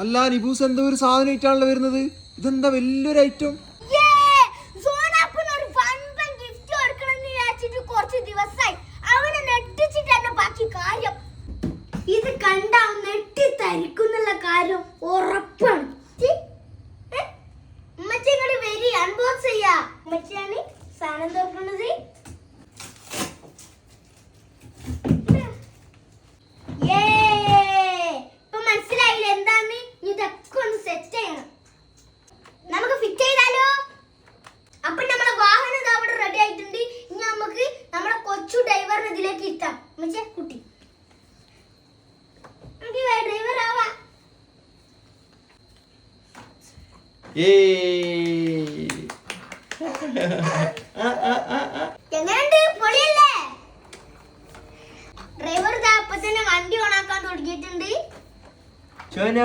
അല്ല നിബൂസ് എന്തോ ഒരു സാധനം ഇട്ടാണല്ലോ വരുന്നത്. ഇതെന്താ വലിയൊരു ഐറ്റം ഇത് തരിക്കുന്നുള്ള കാര്യം ഉറപ്പാണ്. അൺബോക്സ് ചെയ്യാ. സാധനം തുറക്കുന്നത്. ഡ്രൈവറിനെ ഇതിലേക്ക് ഇട്ടാം മറ്റേ കുട്ടി. ഡ്രൈവർ ആവാ. എങ്ങനെയുണ്ട്? പൊളിയല്ലേ? ഡ്രൈവർ അപ്പൊ തന്നെ വണ്ടി ഓണാക്കാൻ തുടങ്ങിയിട്ടുണ്ട്. അയിന്